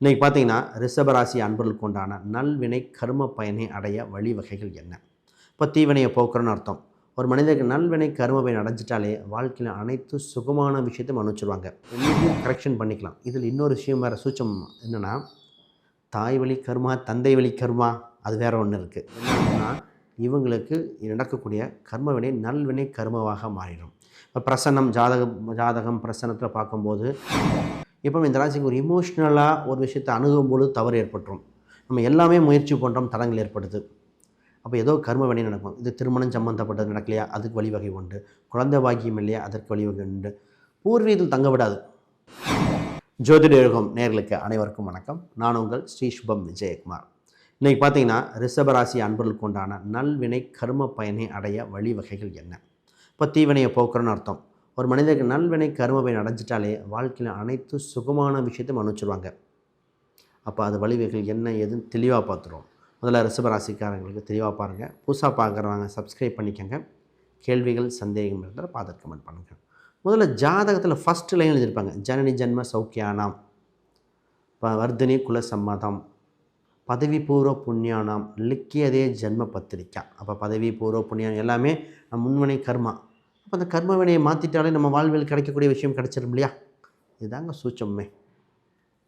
இன்றைக்கி பார்த்தீங்கன்னா ரிஷபராசி அன்பர்களுக்கு உண்டான நல்வினை கர்ம பயனை அடைய வழிவகைகள் என்ன? இப்போ தீவினையை போக்குறன்னு அர்த்தம். ஒரு மனிதருக்கு நல்வினை கர்ம பயன் அடைஞ்சிட்டாலே வாழ்க்கையில் அனைத்து சுகமான விஷயத்தையும் அனுப்பிச்சிடுவாங்க எல்லாத்தையும் கரெக்ஷன் பண்ணிக்கலாம். இதில் இன்னொரு விஷயம் வேறு சூச்சம் என்னென்னா தாய் வழி கர்மா தந்தை வழி கர்மா அது வேற ஒன்று இருக்குது என்னன்னா இவங்களுக்கு நடக்கக்கூடிய கர்மவினை நல்வினை கர்மவாக மாறிடும். இப்போ பிரசன்னம் ஜாதகம் ஜாதகம் பிரசன்னத்தில் பார்க்கும்போது இப்போ இந்த ராசிக்கு ஒரு இமோஷ்னலாக ஒரு விஷயத்தை அணுகும் பொழுது தவறு ஏற்பட்டுரும். நம்ம எல்லாமே முயற்சி பண்ணுறோம் தடங்கள் ஏற்படுது. அப்போ ஏதோ கர்ம வினை நடக்கும். இது திருமணம் சம்மந்தப்பட்டது நடக்கலையா? அதுக்கு வழிவகை உண்டு. குழந்தை பாக்கியம் இல்லையா? அதற்கு வழிவகை உண்டு. பூர்வீகத்தில் தங்க விடாது. ஜோதிட யோகம் நேர்களுக்கு அனைவருக்கும் வணக்கம். நான் உங்கள் ஸ்ரீ சுபம் விஜயகுமார். இன்றைக்கி பார்த்தீங்கன்னா ரிஷபராசி அன்பர்களுக்கு உண்டான நல்வினை கர்ம பயனை அடைய வழிவகைகள் என்ன? இப்போ தீவினையை போக்குறன்னு அர்த்தம். ஒரு மனிதருக்கு நல்வினை கர்ம அடைஞ்சிட்டாலே வாழ்க்கையில் அனைத்து சுகமான விஷயத்தையும் அனுப்பிச்சிருவாங்க. அப்போ அது வழிவகைகள் என்ன ஏதுன்னு தெளிவாக பார்த்துருவோம். முதல்ல ரிஷபராசிக்காரங்களுக்கு தெளிவாக பாருங்கள் புதுசாக பார்க்குறவங்க சப்ஸ்கிரைப் பண்ணிக்கோங்க. கேள்விகள் சந்தேகம் இருந்தால் பார்த்து கமெண்ட் பண்ணுங்கள் முதல்ல ஜாதகத்தில் ஃபஸ்ட் லைன் எழுதியிருப்பாங்க. ஜனனி ஜன்ம சௌக்கியானாம். வர்தினி குல சம்மதம் பதவி பூர்வ புண்ணியானாம். லிக்கியதே ஜென்ம பத்திரிக்கா. அப்போ பதவி பூர்வ புண்ணியம் எல்லாமே நம்ம கர்மா. அப்போ அந்த கர்ம வினையை மாற்றிட்டாலே நம்ம வாழ்வில் கிடைக்கக்கூடிய விஷயம் கிடைச்சிடும் இல்லையா? இதுதாங்க சூச்சமே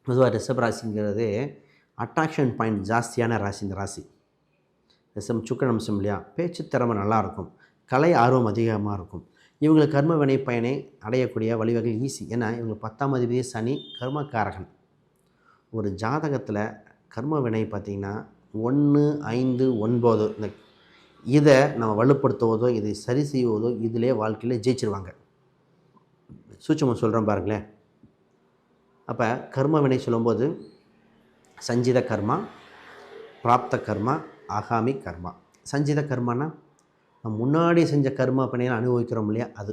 பொதுவாக ரிஷப் ராசிங்கிறது அட்ராக்ஷன் பாயிண்ட் ஜாஸ்தியான ராசி இந்த ராசி. ரிஷம் சுக்கன் அம்சம் இல்லையா? பேச்சு திறமை நல்லாயிருக்கும் கலை ஆர்வம் அதிகமாக இருக்கும். இவங்களுக்கு கர்ம வினை பயனை அடையக்கூடிய வழிவகை ஈஸி ஏன்னா இவங்களுக்கு பத்தாம் அதிபதி சனி கர்மக்காரகன். ஒரு ஜாதகத்தில் கர்ம வினை பார்த்திங்கன்னா ஒன்று ஐந்து ஒன்பது இந்த இதை நம்ம வலுப்படுத்துவதோ இதை சரி செய்வதோ இதிலே வாழ்க்கையில் ஜெயிச்சிருவாங்க. சூட்சமாக சொல்கிறேன் பாருங்களேன். அப்போ கர்ம வினை சொல்லும்போது சஞ்சித கர்மா பிராப்த கர்மா ஆகாமி கர்மா. சஞ்சித கர்மானா நம்ம முன்னாடி செஞ்ச கர்மா பணியை அனுபவிக்கிறோம் இல்லையா? அது.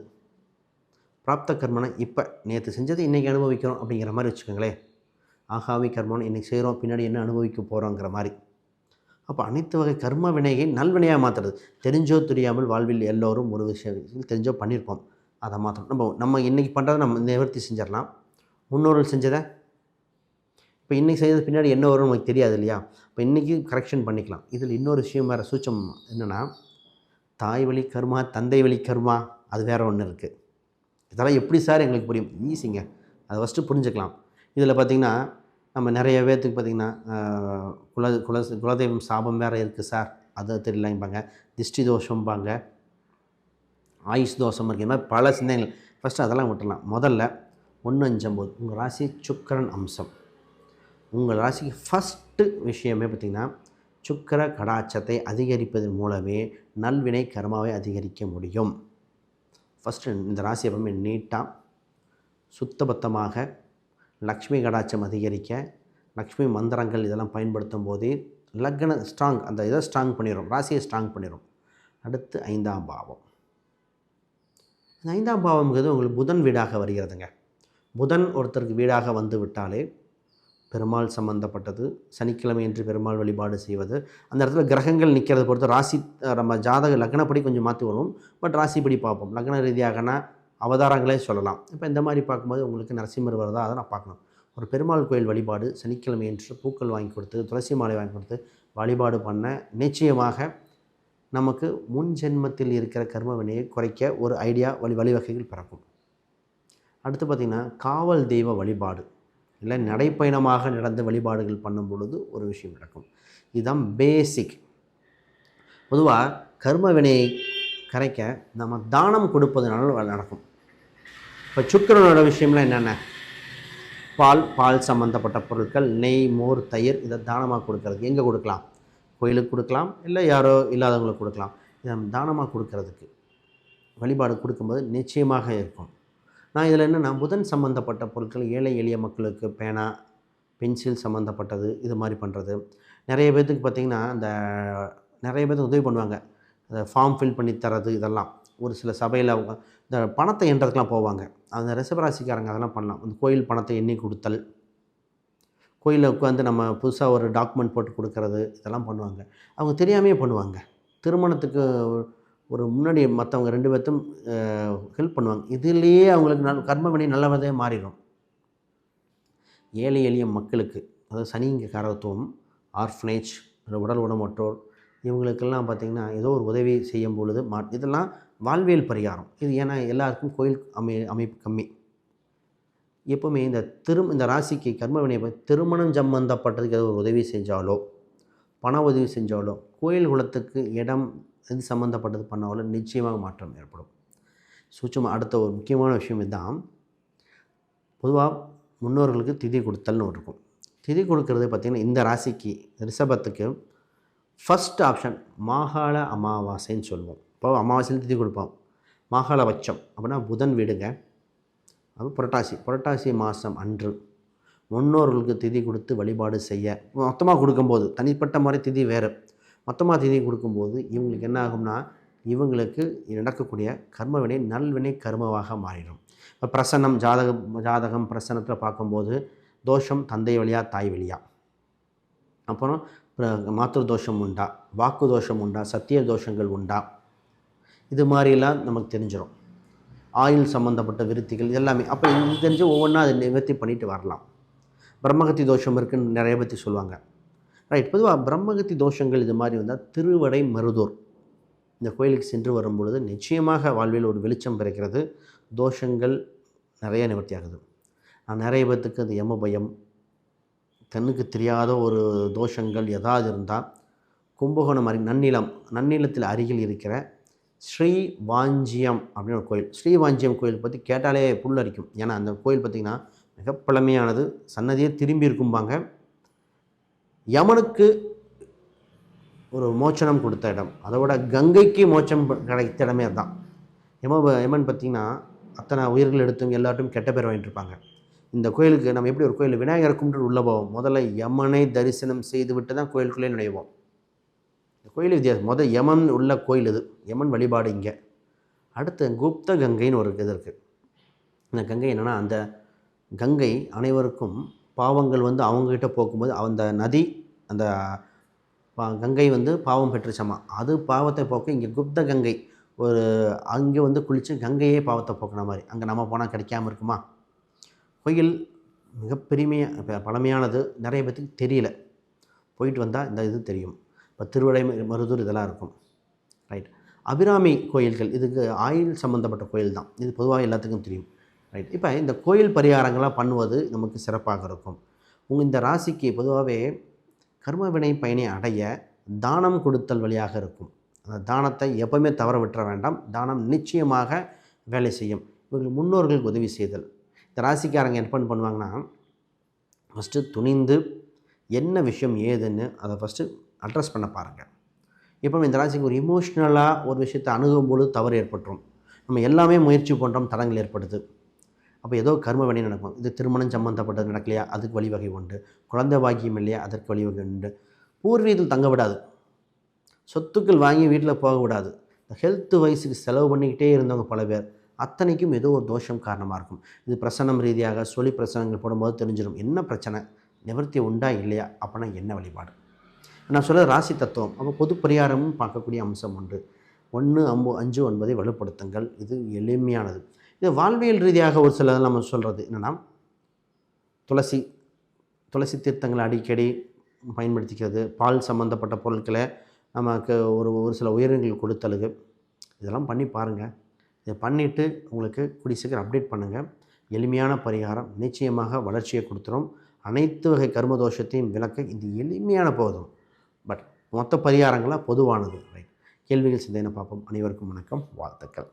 பிராப்த கர்மனா இப்போ நேற்று செஞ்சது இன்றைக்கி அனுபவிக்கிறோம் அப்படிங்கிற மாதிரி வச்சுக்கோங்களேன். ஆகாமி கர்மான்னு இன்றைக்கி செய்கிறோம் பின்னாடி என்ன அனுபவிக்க போகிறோங்கிற மாதிரி. அப்போ அனைத்து வகை கர்ம வினையை நல்வினையாக மாற்றுறது தெரிஞ்சோ தெரியாமல் வாழ்வில் எல்லோரும் ஒரு விஷயம் தெரிஞ்சோ பண்ணியிருப்போம் அதை மாற்றணும் நம்ம நம்ம இன்றைக்கி பண்ணுறதை நம்ம நிவர்த்தி செஞ்சிடலாம். முன்னோர்கள் செஞ்சதை? இப்போ இன்றைக்கி செய்தது பின்னாடி என்ன வரும் நமக்கு தெரியாது இல்லையா? இப்போ இன்றைக்கி கரெக்ஷன் பண்ணிக்கலாம். இதில் இன்னொரு விஷயம் வேறு சூச்சம் என்னென்னா தாய் வழி கர்மா தந்தை வழி கர்மா அது வேறு ஒன்று இருக்குது இதெல்லாம் எப்படி சார் எங்களுக்கு புரியும்? ஈஸிங்க அதை ஃபஸ்ட்டு புரிஞ்சுக்கலாம். இதில் பார்த்திங்கன்னா நம்ம நிறைய பேர்த்துக்கு பார்த்திங்கன்னா குல குல குலதெய்வம் சாபம் வேறு இருக்குது சார். அது தெரியலம்பாங்க. திஷ்டி தோஷம்பாங்க. ஆயுஷ் தோஷம் இருக்கிற மாதிரி பல சிந்தனைகள். ஃபஸ்ட்டு அதெல்லாம் விட்டுடலாம். முதல்ல ஒன்று அஞ்சம்போது. உங்கள் ராசி சுக்கிரன் அம்சம். உங்கள் ராசிக்கு ஃபஸ்ட்டு விஷயமே பார்த்திங்கன்னா சுக்கர கடாச்சத்தை அதிகரிப்பதன் மூலமே நல்வினை கர்மாவை அதிகரிக்க முடியும். ஃபஸ்ட்டு இந்த ராசி எப்பவுமே நீட்டாக சுத்தபத்தமாக லக்ஷ்மி கடாட்சம் அதிகரிக்க லக்ஷ்மி மந்திரங்கள் இதெல்லாம் பயன்படுத்தும் போதே லக்ன ஸ்ட்ராங் அந்த இதை ஸ்ட்ராங் பண்ணிடும் ராசியை ஸ்ட்ராங் பண்ணிடும் அடுத்து ஐந்தாம் பாவம். இந்த ஐந்தாம் பாவம்ங்கிறது உங்களுக்கு புதன் வீடாக வருகிறதுங்க. புதன் ஒருத்தருக்கு வீடாக வந்து விட்டாலே பெருமாள் சம்பந்தப்பட்டது சனிக்கிழமை என்று பெருமாள் வழிபாடு செய்வது அந்த இடத்துல கிரகங்கள் நிற்கிறத பொறுத்து ராசி நம்ம ஜாதக லக்னப்படி கொஞ்சம் மாற்றி வருவோம் பட் ராசிப்படி பார்ப்போம். லக்ன ரீதியாகனா அவதாரங்களே சொல்லலாம். இப்போ இந்த மாதிரி பார்க்கும்போது உங்களுக்கு நரசிம்மர் வருதா அதை நான் பார்க்கணும். ஒரு பெருமாள் கோயில் வழிபாடு சனிக்கிழமை என்று பூக்கள் வாங்கி கொடுத்து துளசி மாலை வாங்கி கொடுத்து வழிபாடு பண்ண நிச்சயமாக நமக்கு முன் ஜென்மத்தில் இருக்கிற கர்ம வினையை குறைக்க ஒரு ஐடியா வழி வழிவகைகள் பிறக்கும். அடுத்து பார்த்திங்கன்னா காவல் தெய்வ வழிபாடு. இல்லை நடைப்பயணமாக நடந்த வழிபாடுகள் பண்ணும் பொழுது ஒரு விஷயம் நடக்கும். இதுதான் பேசிக் பொதுவாக கர்ம வினையை கரைக்க நம்ம தானம் கொடுப்பதனால நடக்கும். இப்போ சுக்கரனோட விஷயம்லாம் என்னென்ன? பால் பால் சம்மந்தப்பட்ட பொருட்கள் நெய் மோர் தயிர் இதை தானமாக கொடுக்கறது? எங்கே கொடுக்கலாம்? கோயிலுக்கு கொடுக்கலாம் இல்லை யாரோ இல்லாதவங்களுக்கு கொடுக்கலாம். இதை தானமாக கொடுக்கறதுக்கு வழிபாடு கொடுக்கும்போது நிச்சயமாக இருக்கும். நான் இதில் என்னென்னா புதன் சம்மந்தப்பட்ட பொருட்கள் ஏழை எளிய மக்களுக்கு பேனா பென்சில் சம்மந்தப்பட்டது இது மாதிரி பண்ணுறது நிறைய பேர்த்துக்கு பார்த்திங்கன்னா இந்த நிறைய பேர்த்துக்கு உதவி பண்ணுவாங்க. அந்த ஃபார்ம் ஃபில் பண்ணி தரது இதெல்லாம். ஒரு சில சபையில் அவங்க இந்த பணத்தை எண்றதுக்கெலாம் போவாங்க. அந்த ரிசபராசிக்காரங்க அதெல்லாம் பண்ணலாம். அந்த கோயில் பணத்தை எண்ணி கொடுத்தல். கோயிலில் உட்காந்து நம்ம புதுசாக ஒரு டாக்குமெண்ட் போட்டு கொடுக்கறது இதெல்லாம் பண்ணுவாங்க. அவங்க தெரியாமையே பண்ணுவாங்க. திருமணத்துக்கு ஒரு முன்னாடி மற்றவங்க ரெண்டு பேர்த்தும் ஹெல்ப் பண்ணுவாங்க. இதுலேயே அவங்களுக்கு நல் கர்ம வினை நல்லவதே மாறிடும். ஏழை எளிய மக்களுக்கு அதாவது சனிங்க காரத்துவம் ஆர்ஃபனேஜ் உடல் உடமற்றோர் இவங்களுக்கெல்லாம் பார்த்திங்கன்னா ஏதோ ஒரு உதவி செய்யும் பொழுது மா இதெல்லாம் வாழ்வியல் பரிகாரம். இது ஏன்னா எல்லாருக்கும் கோயில் அமை அமைப்பு கம்மி. எப்போவுமே இந்த திரு இந்த ராசிக்கு கர்மவினை திருமணம் சம்பந்தப்பட்டதுக்கு ஏதோ ஒரு உதவி செஞ்சாலோ பண உதவி செஞ்சாலோ கோயில் குலத்துக்கு இடம் இது சம்மந்தப்பட்டது பண்ணாலோ நிச்சயமாக மாற்றம் ஏற்படும். சூட்சமாக அடுத்த ஒரு முக்கியமான விஷயம் இதுதான். பொதுவாக முன்னோர்களுக்கு திதி கொடுத்தல்னு ஒன்று இருக்கும். திதி கொடுக்கறது பார்த்திங்கன்னா இந்த ராசிக்கு ரிஷபத்துக்கு ஃபஸ்ட் ஆப்ஷன் மாகாள அமாவாசைன்னு சொல்லுவோம். இப்போ அமாவாசையில் திதி கொடுப்போம் மாகாளபட்சம் அப்படின்னா புதன் வீடுங்க. அது புரட்டாசி. புரட்டாசி மாதம் அன்று முன்னோர்களுக்கு திதி கொடுத்து வழிபாடு செய்ய. மொத்தமாக கொடுக்கும்போது தனிப்பட்ட மாதிரி திதி வேறு. மொத்தமாக திதி கொடுக்கும்போது இவங்களுக்கு என்ன ஆகும்னா இவங்களுக்கு நடக்கக்கூடிய கர்மவினை நல்வினை கர்மவாக மாறிடும். இப்போ பிரசன்னம் ஜாதகம் ஜாதகம் பிரசன்னத்தில் பார்க்கும்போது தோஷம் தந்தை வழியா தாய் வழியா. அப்புறம் மாத்திரு தோஷம் உண்டா? வாக்கு தோஷம் உண்டா? சத்திய தோஷங்கள் உண்டா? இது மாதிரிலாம் நமக்கு தெரிஞ்சிடும் ஆயில் சம்மந்தப்பட்ட விருத்திகள் எல்லாமே. அப்போ இது தெரிஞ்சு ஒவ்வொன்றா அதை நிவர்த்தி பண்ணிட்டு வரலாம். பிரம்மகத்தி தோஷம் இருக்குன்னு நிறைய பற்றி சொல்லுவாங்க. ரைட் பொதுவாக பிரம்மகத்தி தோஷங்கள் இது மாதிரி வந்தால் திருவடை மருதூர். இந்த கோயிலுக்கு சென்று வரும்பொழுது நிச்சயமாக வாழ்வில் ஒரு வெளிச்சம் பிறக்கிறது. தோஷங்கள் நிறைய நிவர்த்தி ஆகுது. நான் நிறைய பேர்த்துக்கு அது யம பயம் கண்ணுக்கு தெரியாத ஒரு தோஷங்கள் ஏதாவது இருந்தால் கும்பகோணம் மாதிரி நன்னிலம் நன்னிலத்தில் அருகில் இருக்கிற ஸ்ரீவாஞ்சியம் அப்படின்னு ஒரு கோயில். ஸ்ரீவாஞ்சியம் கோயில் பற்றி கேட்டாலே புல்லரிக்கும் ஏன்னா அந்த கோயில் பார்த்திங்கன்னா மிக பழமையானது சன்னதியே திரும்பி இருக்கும்பாங்க. யமனுக்கு ஒரு மோச்சனம் கொடுத்த இடம். அதோட கங்கைக்கு மோச்சம் கிடைத்த இடமே அதுதான். யம யமன் பார்த்திங்கன்னா அத்தனை உயிர்கள் எடுத்தும் எல்லாட்டும் கெட்ட பேர் வாங்கிட்டு இருப்பாங்க. இந்த கோயிலுக்கு நம்ம எப்படி ஒரு கோயில் விநாயகர் கும்பிட்டு உள்ள போவோம்? முதல்ல யமனை தரிசனம் செய்து விட்டு தான் கோயிலுக்குள்ளே நுழைவோம். கோயில் வித்தியாசம். மொதல் யமன் உள்ள கோயில் இது யமன் வழிபாடு இங்கே. அடுத்து குப்த கங்கைன்னு ஒரு இது இருக்குது இந்த கங்கை என்னென்னா அந்த கங்கை அனைவருக்கும் பாவங்கள் வந்து அவங்கக்கிட்ட போக்கும்போது அந்த நதி அந்த கங்கை வந்து பாவம் பெற்றுச்சாமா. அது பாவத்தை போக்க இங்கே குப்த கங்கை ஒரு அங்கே வந்து குளித்து கங்கையே பாவத்தை போக்கின மாதிரி. அங்கே நம்ம போனால் கிடைக்காம இருக்குமா? கோயில் மிக பெருமையாக பழமையானது. நிறைய பேத்துக்கு தெரியல. போயிட்டு வந்தால் இந்த இது தெரியும். இப்போ திருவிடை மருதூர் இதெல்லாம் இருக்கும். ரைட் அபிராமி கோயில்கள் இதுக்கு ஆயில் சம்மந்தப்பட்ட கோயில் தான். இது பொதுவாக எல்லாத்துக்கும் தெரியும். ரைட் இப்போ இந்த கோயில் பரிகாரங்களாக பண்ணுவது நமக்கு சிறப்பாக இருக்கும். உங்கள் இந்த ராசிக்கு பொதுவாகவே கர்மவினை பயனை அடைய தானம் கொடுத்தல் வழியாக இருக்கும். அந்த தானத்தை எப்போவுமே தவற விட்டுற வேண்டாம். தானம் நிச்சயமாக வேலை செய்யும். இவர்கள் முன்னோர்களுக்கு உதவி செய்தல். இந்த ராசிக்காரங்க என்ன பண்ணுவாங்கன்னா ஃபஸ்ட்டு துணிந்து என்ன விஷயம் ஏதுன்னு அதை ஃபஸ்ட்டு அட்ரஸ் பண்ண பாருங்கள் இப்போ இந்த ராசிக்கு ஒரு இமோஷ்னலாக ஒரு விஷயத்தை அணுகும்போது தவறு ஏற்பட்டுரும். நம்ம எல்லாமே முயற்சி பண்ணுறோம் தடங்கள் ஏற்படுது. அப்போ ஏதோ கர்ம வினை நடக்கும். இது திருமணம் சம்மந்தப்பட்டது நடக்கலையா? அதுக்கு வழிவகை உண்டு. குழந்தை பாக்கியம் இல்லையா? அதற்கு வழிவகை உண்டு. பூர்வீகத்தில் தங்க விடாது. சொத்துக்கள் வாங்கி வீட்டில் போக விடாது. இந்த ஹெல்த் வயசுக்கு செலவு பண்ணிக்கிட்டே இருந்தவங்க பல பேர் அத்தனைக்கும் ஏதோ ஒரு தோஷம் காரணமாக இருக்கும். இது பிரசனம் ரீதியாக சொல்லி பிரசனங்கள் போடும்போது தெரிஞ்சிடும் என்ன பிரச்சனை? நிவர்த்தி உண்டா? இல்லையா? அப்படின்னா என்ன வழிபாடு? நான் சொல்கிறது ராசி தத்துவம். அப்போ பொது பரிகாரமும் பார்க்கக்கூடிய அம்சம் உண்டு ஒன்று அம்பு அஞ்சு ஒன்பதை வலுப்படுத்துங்கள். இது எளிமையானது. இது வாழ்வியல் ரீதியாக ஒரு சில நம்ம சொல்கிறது என்னென்னா துளசி துளசி தீர்த்தங்களை அடிக்கடி பயன்படுத்திக்கிறது. பால் சம்மந்தப்பட்ட பொருட்களை நமக்கு ஒரு ஒரு சில உயிரினங்கள் கொடுத்தலுகு இதெல்லாம் பண்ணி பாருங்கள் இதை பண்ணிவிட்டு உங்களுக்கு கூடி சீக்கிரம் அப்டேட் பண்ணுங்கள் எளிமையான பரிகாரம். நிச்சயமாக வளர்ச்சியை கொடுத்துரும். அனைத்து வகை கர்மதோஷத்தையும் விளக்க இது எளிமையான போதும். பட் மொத்த பரிகாரங்களாக பொதுவானது. ரைட் கேள்விகள் சிந்தனை பார்ப்போம். அனைவருக்கும் வணக்கம். வாழ்த்துக்கள்.